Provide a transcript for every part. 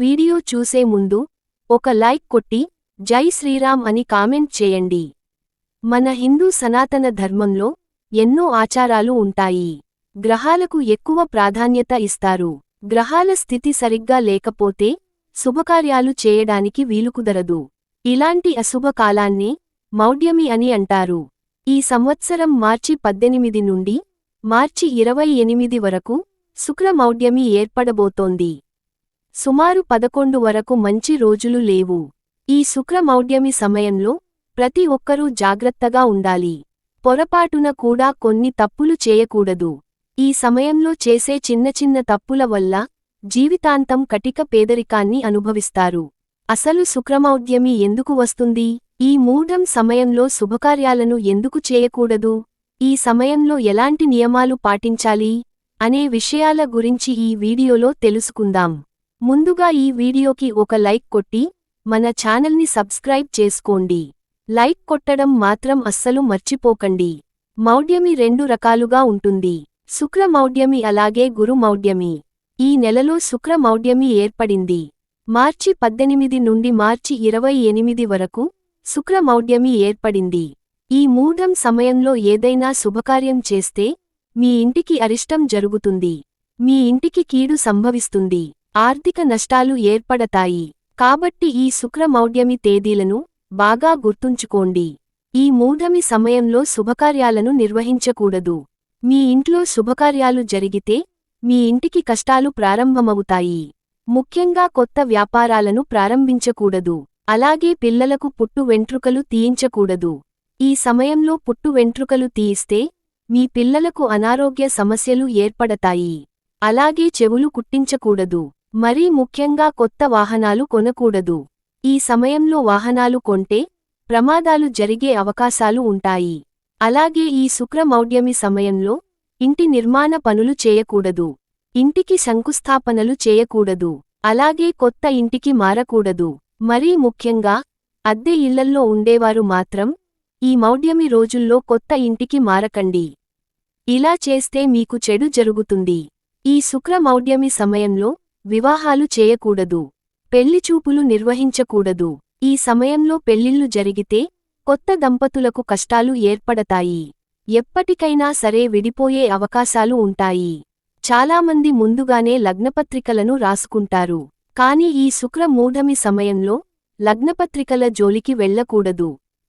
Video చూసే ముందు ఒక లైక్ కొట్టి జై శ్రీరామ్ అని కామెంట్ చేయండి. మన హిందూ సనాతన ధర్మంలో ఎన్నో ఆచారాలు ఉంటాయి. గ్రహాలకు ఎక్కువ ప్రాధాన్యత ఇస్తారు. గ్రహాల స్థితి సరిగ్గా లేకపోతే శుభకార్యాలు చేయడానికి వీలుకుదరదు. ఇలాంటి అశుభకాలాన్ని మౌఢ్యమి అని అంటారు. ఈ సంవత్సరం మార్చి పద్దెనిమిది నుండి మార్చి ఇరవై ఎనిమిది వరకు శుక్రమౌఢ్యమి ఏర్పడబోతోంది. సుమారు పదకొండు వరకు మంచి రోజులు లేవు. ఈ శుక్రమౌఢ్యమి సమయంలో ప్రతి ఒక్కరూ జాగ్రత్తగా ఉండాలి. పొరపాటున కూడా కొన్ని తప్పులు చేయకూడదు. ఈ సమయంలో చేసే చిన్న చిన్న తప్పుల వల్ల జీవితాంతం కటిక పేదరికాన్ని అనుభవిస్తారు. అసలు శుక్రమౌఢ్యమి ఎందుకు వస్తుంది? ఈ మూఢం సమయంలో శుభకార్యాలను ఎందుకు చేయకూడదు? ఈ సమయంలో ఎలాంటి నియమాలు పాటించాలి? అనే విషయాల గురించి ఈ వీడియోలో తెలుసుకుందాం. ముందుగా ఈ వీడియోకి ఒక లైక్ కొట్టి మన ఛానల్ని సబ్స్క్రైబ్ చేసుకోండి. లైక్ కొట్టడం మాత్రం అస్సలు మర్చిపోకండి. మౌఢ్యమి రెండు రకాలుగా ఉంటుంది. శుక్రమౌఢ్యమి అలాగే గురుమౌఢ్యమి ఈ నెలలో శుక్రమౌఢ్యమి ఏర్పడింది. మార్చి పద్దెనిమిది నుండి మార్చి ఇరవై ఎనిమిది వరకు శుక్రమౌఢ్యమి ఏర్పడింది. ఈ మూఢం సమయంలో ఏదైనా శుభకార్యం చేస్తే మీ ఇంటికి అరిష్టం జరుగుతుంది. మీ ఇంటికి కీడు సంభవిస్తుంది. ఆర్థిక నష్టాలు ఏర్పడతాయి. కాబట్టి ఈ శుక్రమౌఢ్యమి తేదీలను బాగా గుర్తుంచుకోండి. ఈ మూఢమి సమయంలో శుభకార్యాలను నిర్వహించకూడదు. మీ ఇంట్లో శుభకార్యాలు జరిగితే మీ ఇంటికి కష్టాలు ప్రారంభమవుతాయి. ముఖ్యంగా కొత్త వ్యాపారాలను ప్రారంభించకూడదు. అలాగే పిల్లలకు పుట్టు వెంట్రుకలు తీయించకూడదు. ఈ సమయంలో పుట్టు వెంట్రుకలు తీయిస్తే మీ పిల్లలకు అనారోగ్య సమస్యలు ఏర్పడతాయి. అలాగే చెవులు కుట్టించకూడదు. మరీ ముఖ్యంగా కొత్త వాహనాలు కొనకూడదు. ఈ సమయంలో వాహనాలు కొంటే ప్రమాదాలు జరిగే అవకాశాలు ఉంటాయి. అలాగే ఈ శుక్రమౌఢ్యమి సమయంలో ఇంటి నిర్మాణ పనులు చేయకూడదు. ఇంటికి శంకుస్థాపనలు చేయకూడదు. అలాగే కొత్త ఇంటికి మారకూడదు. మరీ ముఖ్యంగా అద్దె ఇళ్ళల్లో ఉండేవారు మాత్రం ఈ మౌఢ్యమి రోజుల్లో కొత్త ఇంటికి మారకండి. ఇలా చేస్తే మీకు చెడు జరుగుతుంది. ఈ శుక్రమౌఢ్యమి సమయంలో వివాహాలు చేయకూడదు. పెళ్ళిచూపులు నిర్వహించకూడదు. ఈ సమయంలో పెళ్ళిళ్ళు జరిగితే కొత్త దంపతులకు కష్టాలు ఏర్పడతాయి. ఎప్పటికైనా సరే విడిపోయే అవకాశాలు ఉంటాయి. చాలామంది ముందుగానే లగ్నపత్రికలను రాసుకుంటారు. కాని ఈ శుక్ర మూఢమి సమయంలో లగ్నపత్రికల జోలికి వెళ్ళకూడదు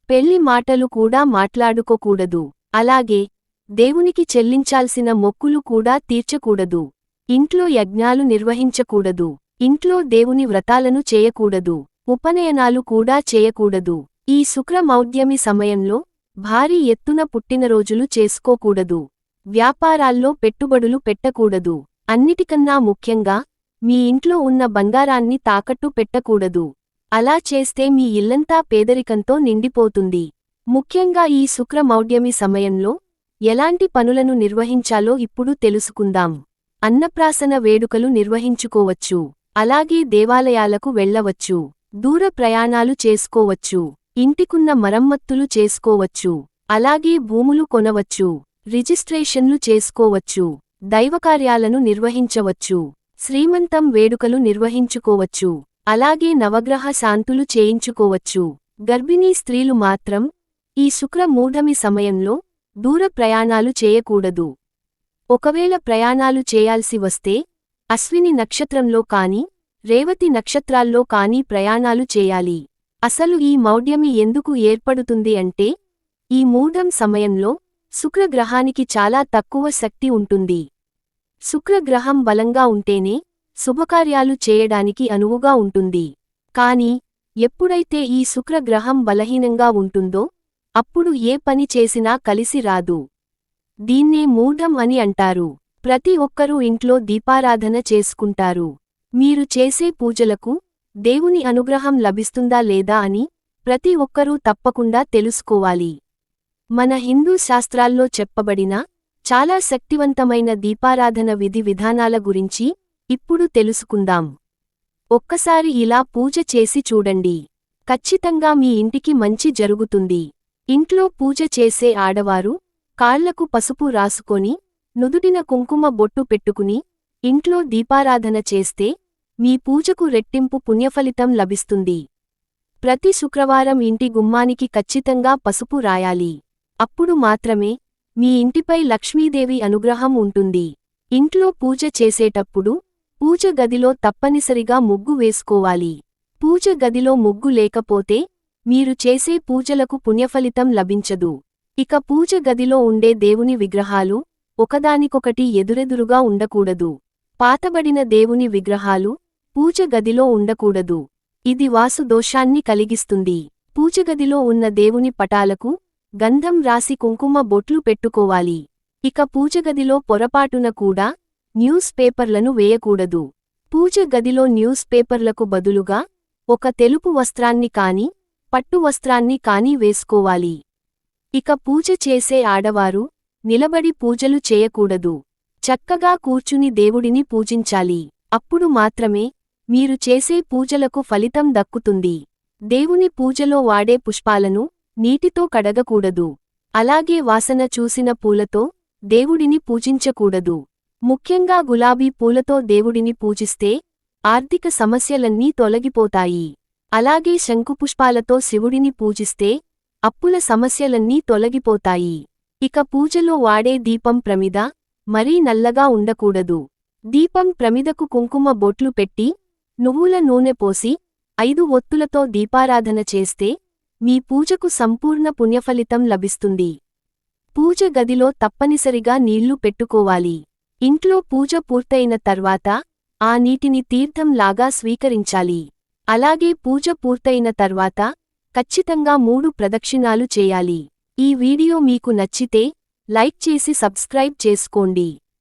పెళ్ళి మాటలు కూడా మాట్లాడుకోకూడదు. అలాగే దేవునికి చెల్లించాల్సిన మొక్కులు కూడా తీర్చకూడదు. ఇంట్లో యజ్ఞాలు నిర్వహించకూడదు. ఇంట్లో దేవుని వ్రతాలను చేయకూడదు. ఉపనయనాలు కూడా చేయకూడదు. ఈ శుక్రమౌద్యమి సమయంలో భారీ ఎత్తున పుట్టినరోజులు చేసుకోకూడదు. వ్యాపారాల్లో పెట్టుబడులు పెట్టకూడదు. అన్నిటికన్నా ముఖ్యంగా మీ ఇంట్లో ఉన్న బంగారాన్ని తాకట్టు పెట్టకూడదు. అలా చేస్తే మీ ఇల్లంతా పేదరికంతో నిండిపోతుంది. ముఖ్యంగా ఈ శుక్రమౌఢ్యమి సమయంలో ఎలాంటి పనులను నిర్వహించాలో ఇప్పుడు తెలుసుకుందాం. అన్నప్రాసన వేడుకలు నిర్వహించుకోవచ్చు. అలాగే దేవాలయాలకు వెళ్ళవచ్చు దూర ప్రయాణాలు చేసుకోవచ్చు. ఇంటికున్న మరమ్మత్తులు చేసుకోవచ్చు. అలాగే భూములు కొనవచ్చు. రిజిస్ట్రేషన్లు చేసుకోవచ్చు. దైవకార్యాలను నిర్వహించవచ్చు. శ్రీమంతం వేడుకలు నిర్వహించుకోవచ్చు. అలాగే నవగ్రహ శాంతులు చేయించుకోవచ్చు. గర్భిణీ స్త్రీలు మాత్రం ఈ శుక్ర మూఢమి సమయంలో దూర ప్రయాణాలు చేయకూడదు. ఒకవేళ ప్రయాణాలు చేయాల్సి వస్తే అశ్విని నక్షత్రంలో కాని రేవతి నక్షత్రాల్లో కాని ప్రయాణాలు చేయాలి. అసలు ఈ మౌఢ్యమి ఎందుకు ఏర్పడుతుంది అంటే ఈ మూఢం సమయంలో శుక్రగ్రహానికి చాలా తక్కువ శక్తి ఉంటుంది. శుక్రగ్రహం బలంగా ఉంటేనే శుభకార్యాలు చేయడానికి అనువుగా ఉంటుంది. కాని ఎప్పుడైతే ఈ శుక్రగ్రహం బలహీనంగా ఉంటుందో అప్పుడు ఏ పని చేసినా కలిసి రాదు. దీన్నే మూఢం అని అంటారు. ప్రతి ఒక్కరూ ఇంట్లో దీపారాధన చేసుకుంటారు. మీరు చేసే పూజలకు దేవుని అనుగ్రహం లభిస్తుందా లేదా అని ప్రతి ఒక్కరూ తప్పకుండా తెలుసుకోవాలి. మన హిందూ శాస్త్రాల్లో చెప్పబడిన చాలా శక్తివంతమైన దీపారాధన విధి విధానాల గురించి ఇప్పుడు తెలుసుకుందాం. ఒక్కసారి ఇలా పూజ చేసి చూడండి. ఖచ్చితంగా మీ ఇంటికి మంచి జరుగుతుంది. ఇంట్లో పూజ చేసే ఆడవారు కాళ్ళకు పసుపు రాసుకొని నుదుటిన కుంకుమ బొట్టు పెట్టుకుని ఇంట్లో దీపారాధన చేస్తే మీ పూజకు రెట్టింపు పుణ్యఫలితం లభిస్తుంది. ప్రతి శుక్రవారం ఇంటి గుమ్మానికి ఖచ్చితంగా పసుపు రాయాలి. అప్పుడు మాత్రమే మీ ఇంటిపై లక్ష్మీదేవి అనుగ్రహం ఉంటుంది. ఇంట్లో పూజ చేసేటప్పుడు పూజ గదిలో తప్పనిసరిగా ముగ్గు వేసుకోవాలి. పూజ గదిలో ముగ్గు లేకపోతే మీరు చేసే పూజలకు పుణ్యఫలితం లభించదు. ఇక పూజ గదిలో ఉండే దేవుని విగ్రహాలు ఒకదానికొకటి ఎదురెదురుగా ఉండకూడదు. పాతబడిన దేవుని విగ్రహాలు పూజ గదిలో ఉండకూడదు. ఇది వాసు దోషాన్ని కలిగిస్తుంది పూజగదిలో ఉన్న దేవుని పటాలకు గంధం రాసి కుంకుమ బొట్లు పెట్టుకోవాలి. ఇక పూజగదిలో పొరపాటున కూడా న్యూస్ పేపర్లను వేయకూడదు. పూజ గదిలో న్యూస్ పేపర్లకు బదులుగా ఒక తెలుపు వస్త్రాన్ని కాని పట్టు వస్త్రాన్ని కాని వేసుకోవాలి. ఇక పూజ చేసే ఆడవారు నిలబడి పూజలు చేయకూడదు. చక్కగా కూర్చుని దేవుడిని పూజించాలి. అప్పుడు మాత్రమే మీరు చేసే పూజలకు ఫలితం దక్కుతుంది. దేవుని పూజలో వాడే పుష్పాలను నీటితో కడగకూడదు. అలాగే వాసన చూసిన పూలతో దేవుడిని పూజించకూడదు. ముఖ్యంగా గులాబీ పూలతో దేవుడిని పూజిస్తే ఆర్థిక సమస్యలన్నీ తొలగిపోతాయి. అలాగే శంకుపుష్పాలతో శివుడిని పూజిస్తే అప్పుల సమస్యలన్నీ తొలగిపోతాయి. ఇక పూజలో వాడే దీపం ప్రమిద మరీ నల్లగా ఉండకూడదు. దీపం ప్రమిదకు కుంకుమ బొట్లు పెట్టి నువ్వుల నూనె పోసి ఐదు ఒత్తులతో దీపారాధన చేస్తే మీ పూజకు సంపూర్ణ పుణ్యఫలితం లభిస్తుంది. పూజ గదిలో తప్పనిసరిగా నీళ్ళు పెట్టుకోవాలి. ఇంట్లో పూజ పూర్తయిన తర్వాత ఆ నీటిని తీర్థంలాగా స్వీకరించాలి. అలాగే పూజ పూర్తయిన తర్వాత ఖచ్చితంగా మూడు ప్రదక్షిణాలు చేయాలి. ఈ వీడియో మీకు నచ్చితే లైక్ చేసి సబ్స్క్రైబ్ చేసుకోండి.